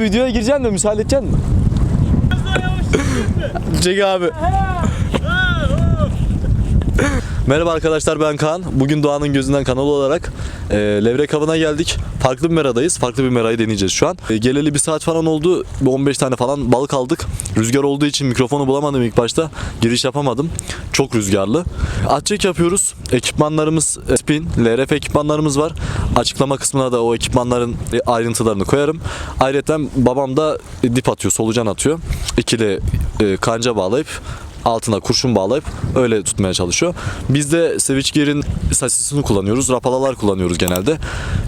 Abi videoya gireceğim de müsaade edeceksin mi? Çek abi. Merhaba arkadaşlar ben Kaan. Bugün Doğan'ın gözünden kanalı olarak e, Levrek Avı'na geldik. Farklı bir meradayız. Farklı bir merayı deneyeceğiz şu an. E, geleli bir saat falan oldu. Bir 15 tane falan balık aldık. Rüzgar olduğu için mikrofonu bulamadım ilk başta. Giriş yapamadım. Çok rüzgarlı. Atçek yapıyoruz. Ekipmanlarımız e, spin, LRF ekipmanlarımız var. Açıklama kısmına da o ekipmanların e, ayrıntılarını koyarım. Ayrıca babam da dip atıyor, solucan atıyor. İkili e, kanca bağlayıp altına kurşun bağlayıp öyle tutmaya çalışıyor. Biz de Switch Gear'in sasisini kullanıyoruz. Rapalalar kullanıyoruz genelde.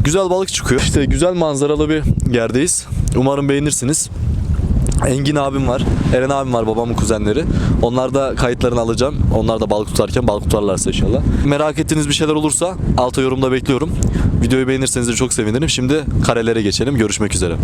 Güzel balık çıkıyor. İşte güzel manzaralı bir yerdeyiz. Umarım beğenirsiniz. Engin abim var, Eren abim var, babamın kuzenleri. Onlar da kayıtlarını alacağım. Onlar da balık tutarken balık tutarlarsa inşallah. Merak ettiğiniz bir şeyler olursa alta yorumda bekliyorum. Videoyu beğenirseniz de çok sevinirim. Şimdi karelere geçelim. Görüşmek üzere.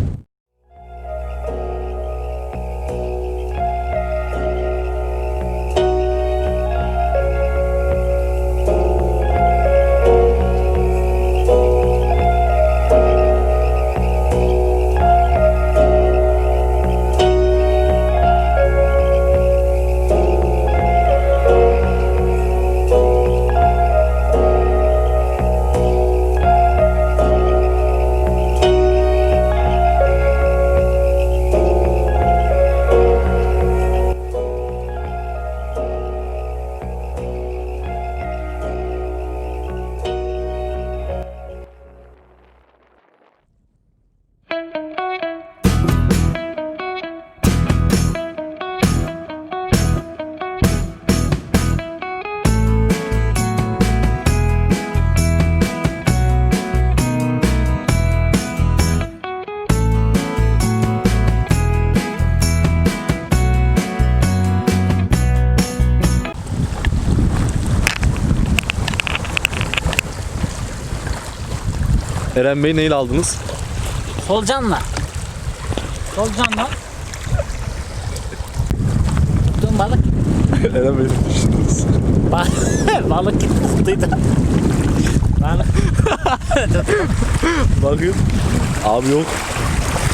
Eren Bey neyle aldınız? Solcanla. Solcanla. Tuttuğum balık. Eren Bey ne düşündünüz? Ba- balık tuttuydu. Balık. Bakın. Abi yok.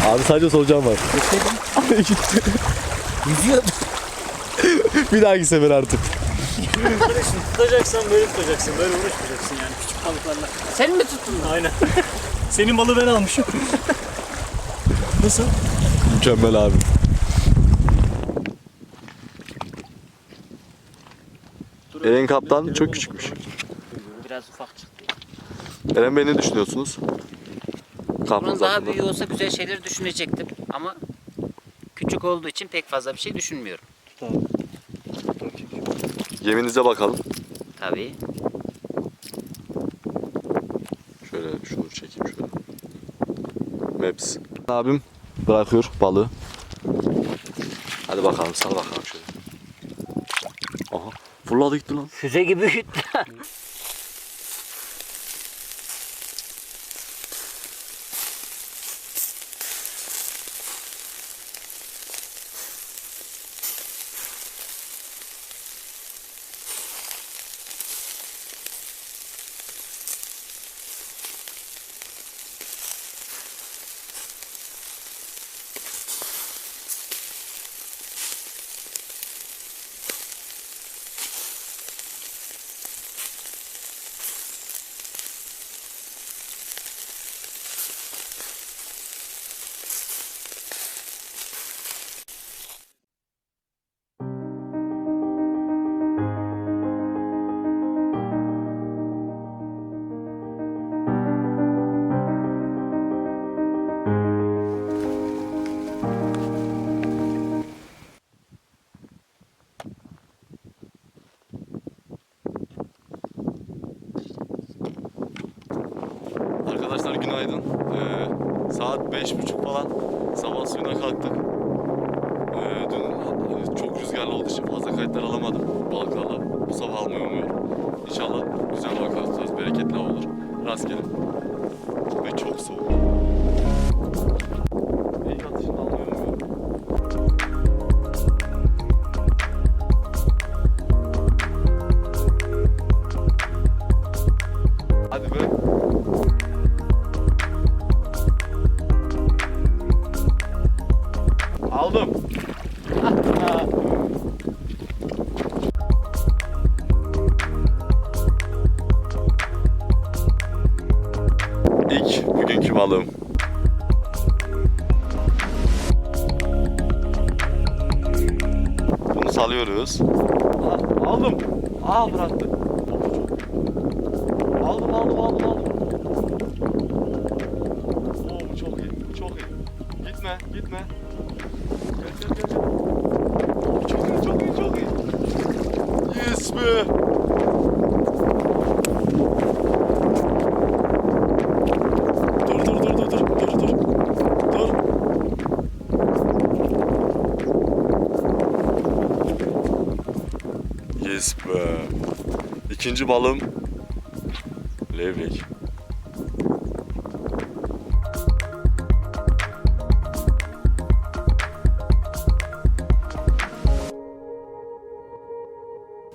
Abi sadece solucan var. Gitti. Yüzüyordu. bir dahaki sefer artık. Kardeşim tutacaksan böyle tutacaksın. Böyle uğraşmayacaksın yani küçük balıklarla. Sen mi tuttun? Aynen. Senin balığı ben almışım. Nasıl? Mükemmel abi. Eren Kaptan çok küçükmüş. Biraz ufak çıktı. Eren Bey ne düşünüyorsunuz? Bunun Kampınız daha hakkında. büyüğü olsa güzel şeyler düşünecektim ama küçük olduğu için pek fazla bir şey düşünmüyorum. Yeminize bakalım. Tabii. Şöyle şunu çekeyim şöyle. Maps. Abim bırakıyor balığı. Hadi bakalım sal bakalım şöyle. Aha fırladı gitti lan. Füze gibi gitti. Günaydın. Ee, saat beş buçuk falan sabah suyuna kalktık. Ee, dün e, çok rüzgarlı olduğu için fazla kayıtlar alamadım balıklarla. Bu sabah almayı umuyorum. İnşallah güzel balıklar bereketli olur. Rastgele. Ve çok soğuk. Salıyoruz. Aa, aldım. Aa bıraktı. Aldım aldım aldım aldım. Oo bu çok iyi. Bu çok iyi. Gitme gitme. Gel gel gel. gel. Çok iyi çok iyi çok iyi. Yes be. Dur dur dur dur dur dur dur. Dur. Yes be. İkinci balım levrek.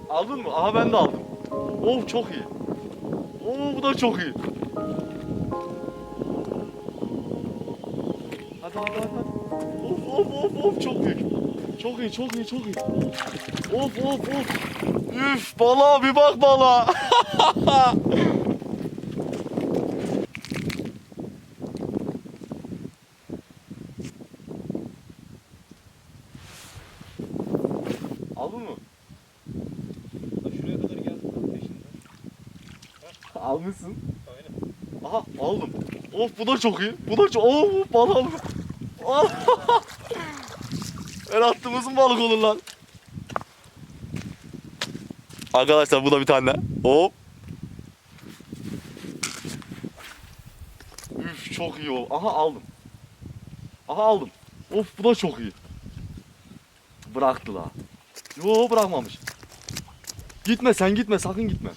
Aldın mı? Aha ben de aldım. Oh çok iyi. Oo bu da çok iyi. Hadi hadi. hadi. Of of of of çok büyük. Çok iyi çok iyi çok iyi. Of of of. Üf bala bir bak bala. Aldın mı? Şuraya kadar geldim peşinden. Almışsın. Aynen. Aha aldım. Of bu da çok iyi. Bu da çok... Of bala Her attığımızın balık olur lan. Arkadaşlar bu da bir tane. Hop. Üf çok iyi oldu. Aha aldım. Aha aldım. Of bu da çok iyi. Bıraktı la. Yo bırakmamış. Gitme sen gitme sakın gitme.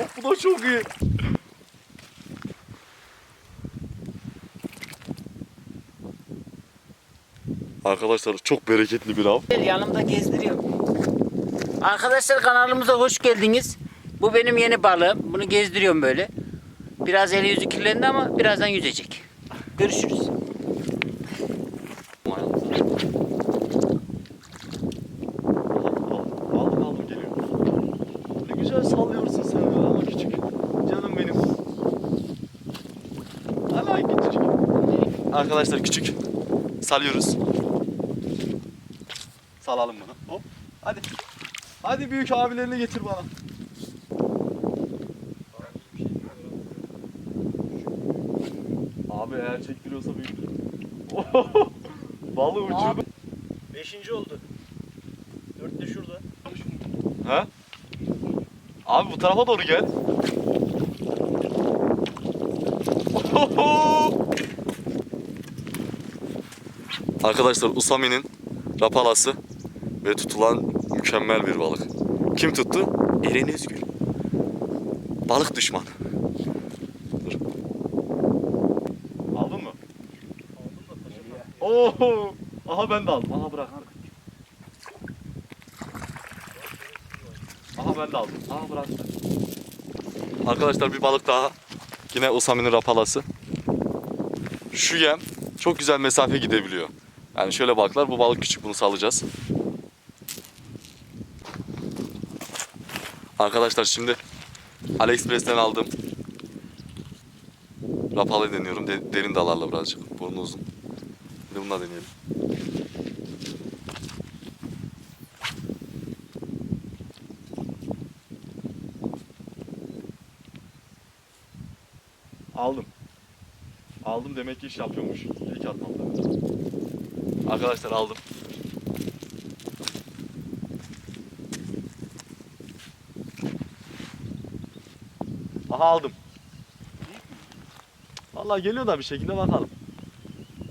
Of bu da çok iyi. Arkadaşlar çok bereketli bir av. Yanımda gezdiriyorum. Arkadaşlar kanalımıza hoş geldiniz. Bu benim yeni balığım. Bunu gezdiriyorum böyle. Biraz eli yüzü kirlendi ama birazdan yüzecek. Görüşürüz. Aldım aldım geliyor. Ne güzel sallıyorsun sen öyle ama küçük. Canım benim. Hala küçücük. Arkadaşlar küçük. Salıyoruz. Salalım bunu. Hop. Hadi. Hadi büyük abilerini getir bana. Abi eğer çektiriyorsa büyük. Balığı uçurdu. Beşinci oldu. Dört de şurada. Ha? Abi bu tarafa doğru gel. Arkadaşlar Usami'nin rapalası ve tutulan mükemmel bir balık. Kim tuttu? Eren Özgür. Balık düşman. Dur. Aldın mı? Aldım da. Oo! Aha ben de aldım. Aha bırak. Aha ben de aldım. Aha bırak. Arkadaşlar bir balık daha. Yine Usami'nin rapalası. Şu yem çok güzel mesafe gidebiliyor. Yani şöyle balıklar bu balık küçük bunu salacağız. Arkadaşlar şimdi AliExpress'ten aldım. Rapalı deniyorum. De- derin dalarla birazcık. Burnu uzun. Bir de bununla deneyelim. Aldım. Aldım demek ki iş yapıyormuş. İlk atmamda. Arkadaşlar aldım. Aha aldım. Vallahi geliyor da bir şekilde bakalım.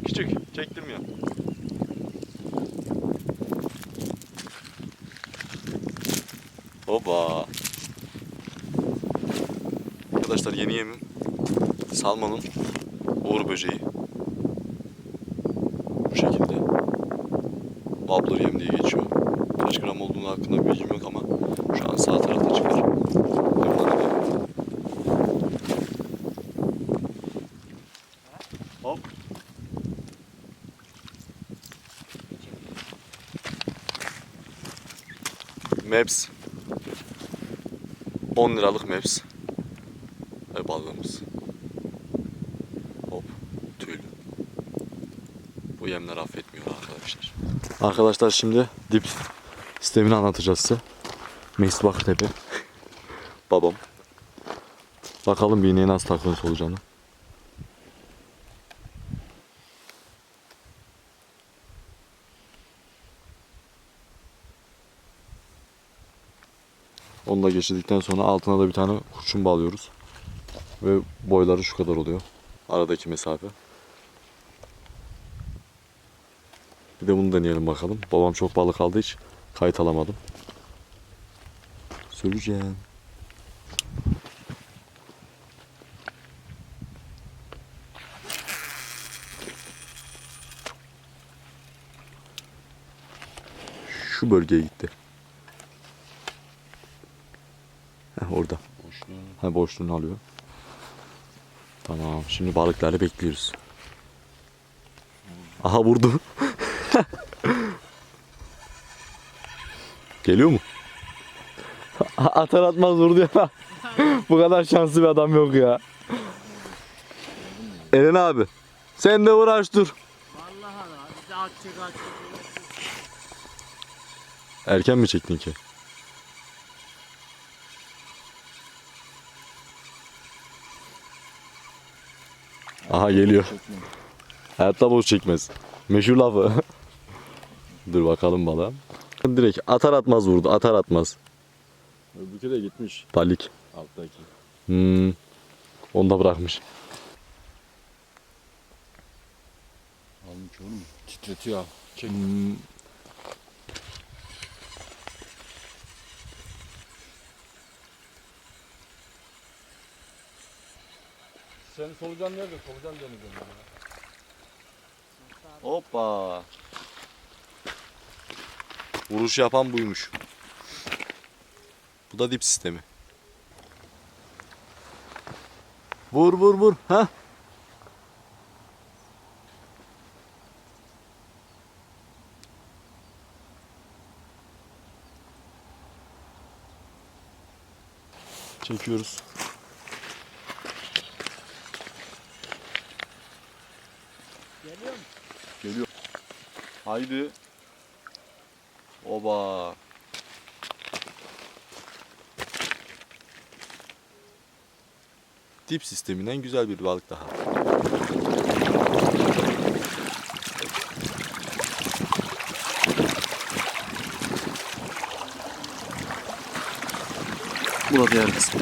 Küçük, çektirmiyor. Hopa. Arkadaşlar yeni yemim salmonun uğur böceği. Bu şekilde. Wobbler yem diye geçiyor. Kaç gram olduğunu hakkında bilgim yok ama şu an sağ tarafta Hop. Maps 10 liralık Maps. Ve balığım. balığımız. Hop tüylü. Bu yemler affetmiyor arkadaşlar. Arkadaşlar şimdi dip sistemini anlatacağız size. Meis Baktepe. Babam. Bakalım bir iğneye nasıl takılmış olacağını. Onu da geçirdikten sonra altına da bir tane kurşun bağlıyoruz. Ve boyları şu kadar oluyor. Aradaki mesafe. Bir de bunu deneyelim bakalım. Babam çok balık aldığı hiç kayıt alamadım. Söyleyeceğim. Şu bölgeye gitti. Ha boşluğunu alıyor. Tamam. Şimdi balıkları bekliyoruz. Aha vurdu. Geliyor mu? Atar atmaz vurdu ya. Bu kadar şanslı bir adam yok ya. Eren abi. Sen de uğraş dur. Vallahi atacak. Erken mi çektin ki? Aha geliyor. Hayatta boş çekmez. Meşhur lafı. Dur bakalım balığa. Direkt atar atmaz vurdu. Atar atmaz. Öbürkü de gitmiş Balik. alttaki. Hmm. Onu da bırakmış. Almış oğlum. Titretiyor. Çek. Hmm. Senin solucan nerede? Solucan ya. Hoppa. Vuruş yapan buymuş. Bu da dip sistemi. Vur vur vur. Ha? Çekiyoruz. Geliyor mu? Geliyor. Haydi. Oba. Dip sisteminden güzel bir balık daha. Bu da diğer kısmı.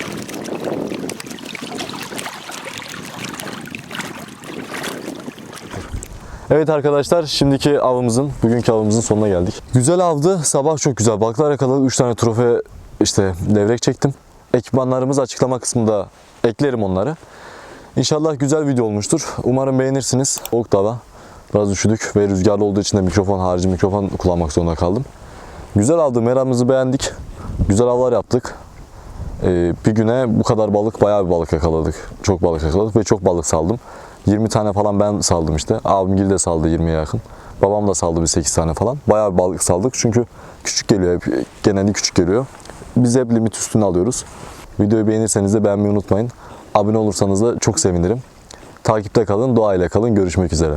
Evet arkadaşlar şimdiki avımızın, bugünkü avımızın sonuna geldik. Güzel avdı. Sabah çok güzel balıklar yakaladık. 3 tane trofe işte levrek çektim. Ekipmanlarımız açıklama kısmında eklerim onları. İnşallah güzel video olmuştur. Umarım beğenirsiniz. Hava. Biraz üşüdük ve rüzgarlı olduğu için de mikrofon harici mikrofon kullanmak zorunda kaldım. Güzel avdı. Meramızı beğendik. Güzel avlar yaptık. Ee, bir güne bu kadar balık bayağı bir balık yakaladık. Çok balık yakaladık ve çok balık saldım. 20 tane falan ben saldım işte. Abim Gil de saldı 20'ye yakın. Babam da saldı bir 8 tane falan. Bayağı bir balık saldık çünkü küçük geliyor hep. Genelde küçük geliyor. Biz hep limit üstüne alıyoruz. Videoyu beğenirseniz de beğenmeyi unutmayın. Abone olursanız da çok sevinirim. Takipte kalın, ile kalın. Görüşmek üzere.